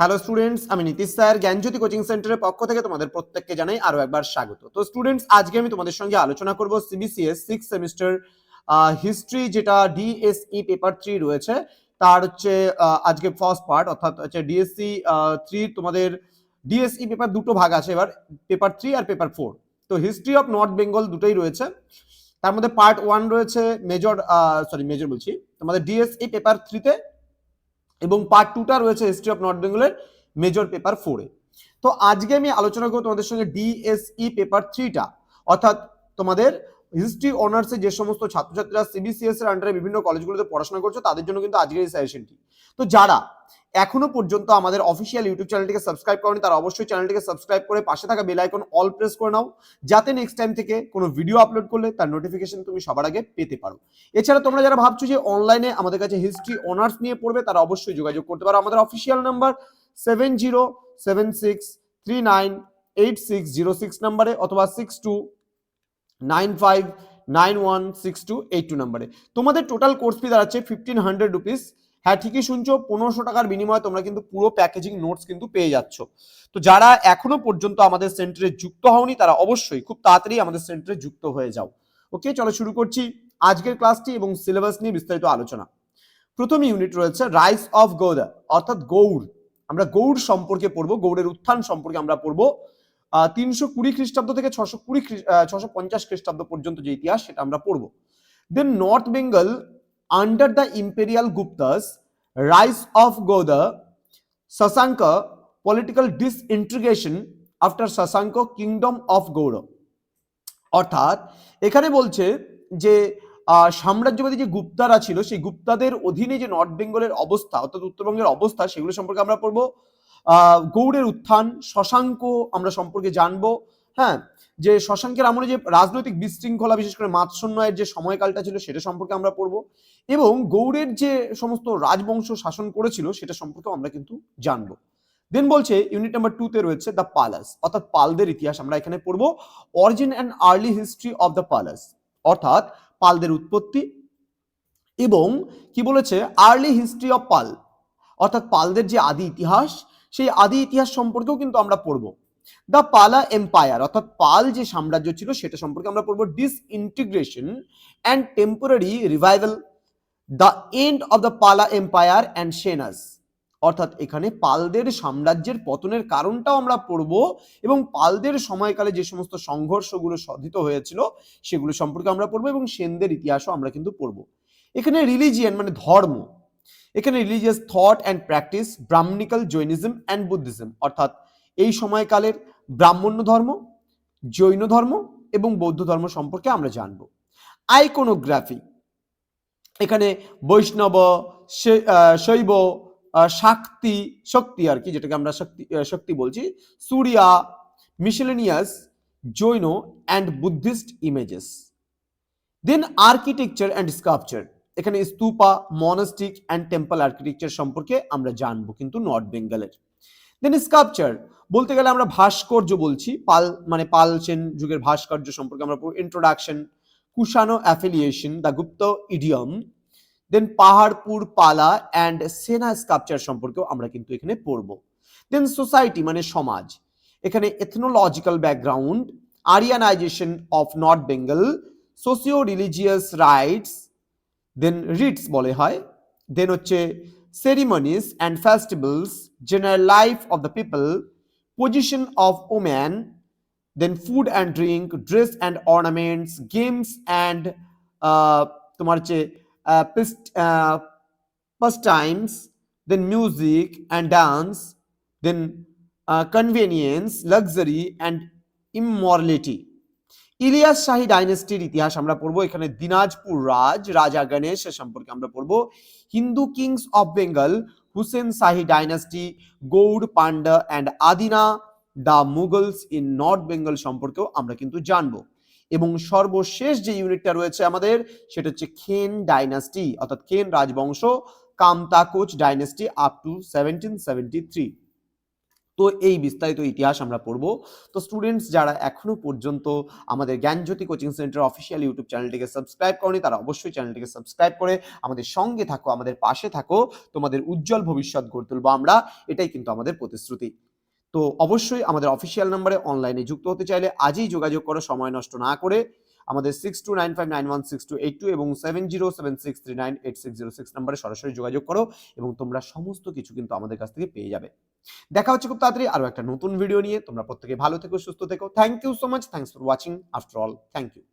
Hello students আমি Nitish sir, জ্ঞানজ্যোতি coaching সেন্টারের পক্ষ থেকে তোমাদের প্রত্যেককে জানাই আরও একবার স্বাগত। তো স্টুডেন্টস আজকে আমি তোমাদের সঙ্গে আলোচনা করব সিবিসিএস সিক্স সেমিস্টার হিস্ট্রি যেটা ডিএসই পেপার থ্রি রয়েছে, তার হচ্ছে আজকে ফার্স্ট পার্ট অর্থাৎ হচ্ছে ডিএসসি থ্রি তোমাদের ডিএসই পেপার দুটো ভাগ আছে এবার পেপার থ্রি আর পেপার ফোর তো হিস্ট্রি অফ নর্থ বেঙ্গল দুটোই রয়েছে, তার মধ্যে পার্ট ওয়ান রয়েছে মেজর সরি মেজর বলছি, তোমাদের ডিএসই পেপার থ্রিতে এবং পার্ট টুটা রয়েছে হিস্ট্রি অফ নর্থ বেঙ্গলের মেজর পেপার ফোরে তো আজকে আমি আলোচনা করব তোমাদের সঙ্গে ডিএসই পেপার থ্রিটা অর্থাৎ তোমাদের হিস্ট্রি অনার্সে যে সমস্ত ছাত্রছাত্রীরা সিবিসিএস এর আন্ডারে বিভিন্ন কলেজগুলোতে পড়াশোনা করছ, তাদের জন্য কিন্তু আজকের এই সাজেশনটি তো যারা এখনও পর্যন্ত আমাদের অফিসিয়াল ইউটিউব চ্যানেলটিকে সাবস্ক্রাইব করেনি, তারা অবশ্যই চ্যানেলটিকে সাবস্ক্রাইব করে পাশে থাকা বেল আইকন অল প্রেস করে নাও, যাতে নেক্সট টাইম থেকে কোনো ভিডিও আপলোড করলে তার নোটিফিকেশন তুমি সবার আগে পেতে পারো। এছাড়া তোমরা যারা ভাবছ যে অনলাইনে আমাদের কাছে হিস্ট্রি অনার্স নিয়ে পড়বে, তারা অবশ্যই যোগাযোগ করতে পারো। আমাদের official number seven zero seven six three nine eight six zero six নাম্বারে অথবা six two nine five nine one six two eight two নাম্বারে তোমাদের টোটাল কোর্স ফি দাঁড়াচ্ছে ফিফটিন হান্ড্রেড রুপিস হ্যাঁ ঠিকই শুনছো, পনেরোশো টাকার বিনিময়ে তোমরা কিন্তু পুরো প্যাকেজিং নোটস কিন্তু পেয়ে যাচ্ছ। তো যারা এখনও পর্যন্ত আমাদের সেন্টারে যুক্ত হওনি, তারা অবশ্যই খুব তাড়াতাড়ি আমাদের সেন্টারে যুক্ত হয়ে যাও। ওকে চলো শুরু করছি আজকের ক্লাসটি এবং সিলেবাস নিয়ে বিস্তারিত আলোচনা। প্রথম ইউনিট রয়েছে রাইস অফ গৌড় অর্থাৎ গৌড়। আমরা গৌড় সম্পর্কে পড়ব, গৌড়ের উত্থান সম্পর্কে আমরা পড়ব। তিনশো কুড়ি খ্রিস্টাব্দ থেকে ছশো কুড়ি ছশো পঞ্চাশ খ্রিস্টাব্দ পর্যন্ত যে ইতিহাস সেটা আমরা পড়ব। Then north Bengal under the imperial Guptas rise of Gauda Shashanka political disintegration after Shashanka kingdom of Gauda অর্থাৎ, এখানে বলছে যে সাম্রাজ্যবাদী যে গুপ্তারা ছিল, সেই গুপ্তাদের অধীনে যে নর্থ বেঙ্গলের অবস্থা, অর্থাৎ উত্তরবঙ্গের অবস্থা, সেগুলো সম্পর্কে আমরা পড়ব। গৌড়ের উত্থান, শশাঙ্ক আমরা সম্পর্কে জানব। হ্যাঁ যে শশাঙ্কের আমলে যে রাজনৈতিক বিশৃঙ্খলা, বিশেষ করে মাৎসন্যয়ের যে সময়কালটা ছিল সেটা সম্পর্কে আমরা পড়ব। এবং গৌড়ের যে সমস্ত রাজবংশ শাসন করেছিল সেটা সম্পর্কে আমরা কিন্তু জানব। দেন বলছে ইউনিট নাম্বার টু তে রয়েছে দ্য পালাস অর্থাৎ পালদের ইতিহাস আমরা এখানে পড়ব। Origin and early history of the Palas অর্থাৎ পালদের উৎপত্তি। এবং কি বলেছে? আর্লি হিস্ট্রি অফ পাল অর্থাৎ পালদের যে আদি ইতিহাস, সেই আদি ইতিহাস সম্পর্কেও কিন্তু আমরা পড়ব। দ্য পালা এম্পায়ার অর্থাৎ পাল যে সাম্রাজ্য ছিল, সেটা সম্পর্কে আমরা পড়ব disintegration and temporary revival the end of the Pala empire and Senas অর্থাৎ এখানে পালদের সাম্রাজ্যের পতনের কারণটাও আমরা পড়ব এবং পালদের সময়কালে যে সমস্ত সংঘর্ষগুলো সাধিত হয়েছিল, সেগুলো সম্পর্কে আমরা পড়ব এবং সেনদের ইতিহাসও আমরা কিন্তু পড়ব। এখানে রিলিজিয়ান মানে ধর্ম। এখানে religious thought and practice Brahmanical Jainism and Buddhism অর্থাৎ এই সময়কালের ব্রাহ্মণ্য ধর্ম, জৈন ধর্ম এবং বৌদ্ধ ধর্ম সম্পর্কে আমরা জানব। আইকোনোগ্রাফি, এখানে বৈষ্ণব শৈব শাক্তি, শক্তি আর কি, যেটাকে আমরা শক্তি শক্তি বলছি, Surya, miscellaneous, Jain and Buddhist images. Then architecture and sculpture এখানে stupa, monastic and temple architecture সম্পর্কে আমরা জানব কিন্তু নর্থ বেঙ্গলের। দেন স্কাল্পচার বলতে গেলে আমরা ভাস্কর্য বলছি। পাল মানে পাল সেন যুগের ভাস্কর্য সম্পর্কে আমরা introduction Kushana affiliation the Gupta idiom then Paharpur Pala and Sena sculpture সম্পর্কেও আমরা কিন্তু এখানে পড়ব। দেন সোসাইটি মানে সমাজ। এখানে ethnological background Aryanisation of north Bengal socio religious rites then rites বলে হয়। দেন হচ্ছে ceremonies and festivals general life of the people position of woman then food and drink dress and ornaments games and তোমার হচ্ছে pastimes then music and dance then convenience luxury and immorality Ilias শাহী ডাইনেস্টির ইতিহাস আমরা পড়ব। এখানে দিনাজপুর রাজ, রাজা গণেশ সম্পর্কে আমরা পড়ব। Hindu kings of Bengal, Hussain Shahi dynasty, Gauda Pandua and Adina the Mughals in north Bengal সম্পর্কেও আমরা কিন্তু জানব। এবং সর্বশেষ যে ইউনিটটা রয়েছে আমাদের, সেটা হচ্ছে খেন ডাইনাস্টি, অর্থাৎ খেন রাজবংশ, কামতাকোচ dynasty up to seventeen seventy three তো এই বিস্তারিত ইতিহাস আমরা পড়ব। তো স্টুডেন্টস যারা এখনও পর্যন্ত আমাদের Gyanjyoti coaching centre official YouTube চ্যানেলটিকে সাবস্ক্রাইব করেনি, তারা অবশ্যই চ্যানেলটিকে সাবস্ক্রাইব করে আমাদের সঙ্গে থাকো, আমাদের পাশে থাকো। তোমাদের উজ্জ্বল ভবিষ্যৎ গড়ে তুলবো আমরা। এটাই কিন্তু আমাদের প্রতিশ্রুতি। তো অবশ্যই আমাদের অফিসিয়াল নাম্বারে অনলাইনে যুক্ত হতে চাইলে আজই যোগাযোগ করো, সময় নষ্ট না করে। আমাদের six two nine five nine one six two eight two এবং seven zero seven six three nine eight six zero six নাম্বারে সরাসরি যোগাযোগ করো এবং তোমরা সমস্ত কিছু কিন্তু আমাদের কাছ থেকে পেয়ে যাবে। দেখা হচ্ছে খুব তাড়াতাড়ি আরও একটা নতুন ভিডিও নিয়ে। তোমরা প্রত্যেকে ভালো থেকো, সুস্থ থেকো। Thank you so much thanks for watching after all thank you